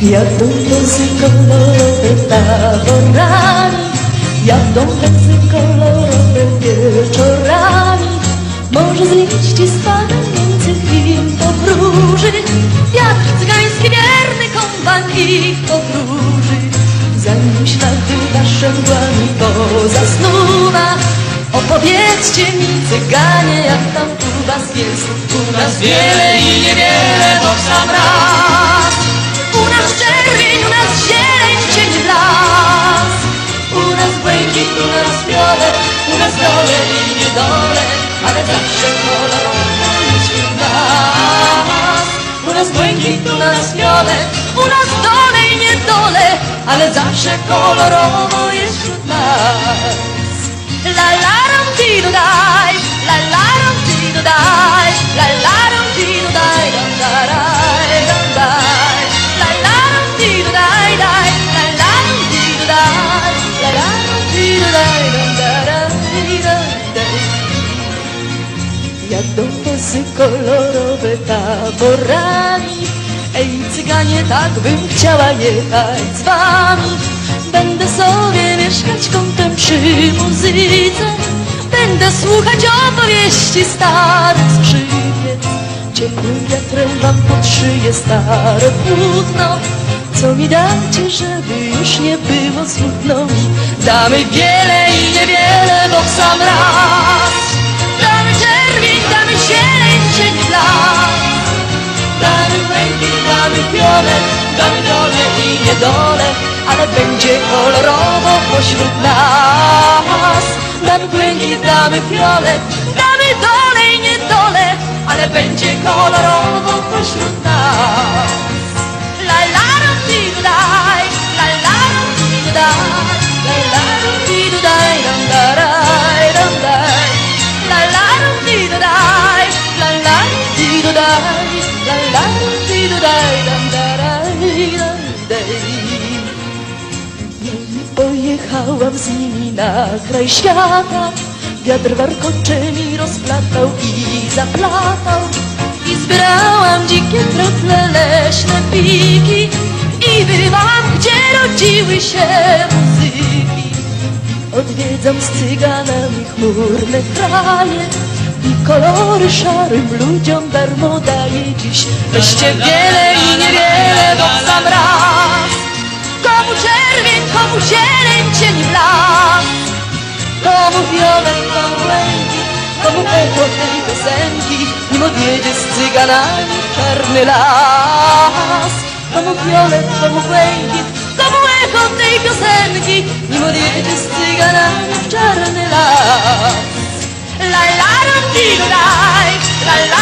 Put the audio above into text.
Jadą wozy kolorowe taborami, jadą lecy kolorowe wieczorami. Może z liści spadających im powróży, wiatr cygański wierny komban ich podróży. Zanim ślady wasze mgłami pozasnuwa, opowiedzcie mi cyganie, jak tam u was jest. U nas wiele i niewiele, bo w sam raz. Dole i niedole, ale zawsze kolorowo jest wśród nas. U nas błękit, u nas fiolet, u nas dole i niedole, ale zawsze kolorowo jest wśród nas. La la Wozy kolorowe taborami. Ej cyganie, tak bym chciała jechać z wami. Będę sobie mieszkać kątem przy muzyce. Będę słuchać opowieści starych skrzypiec Ciepłym wiatrem wam pod szyję stare płótno. Co mi dacie, żeby już nie było smutno? Damy wiele i niewiele, bo w sam raz damy fiolet, damy dole i niedole Ale będzie kolorowo pośród nas. Damy błękit, damy fiolet, damy dole i niedole Ale będzie kolorowo pośród nas pojechałam z nimi na kraj świata. Wiatr warkocze mi rozplatał i zaplatał. I zbierałam dzikie trofle, leśne piki. I bywałam, gdzie rodziły się muzyki. Odwiedzam z cyganami chmurne kraje. I kolory szarym ludziom darmo daję dziś. Weźcie wiele i niewiele, bo sam raz changing, changing love. Love of your and love rangi, love of ego dei presenti, mimo dieci stiganani, carnelas. Love of your and love rangi, love of ego dei presenti, mimo dieci stiganani, carnelas. La la la la la la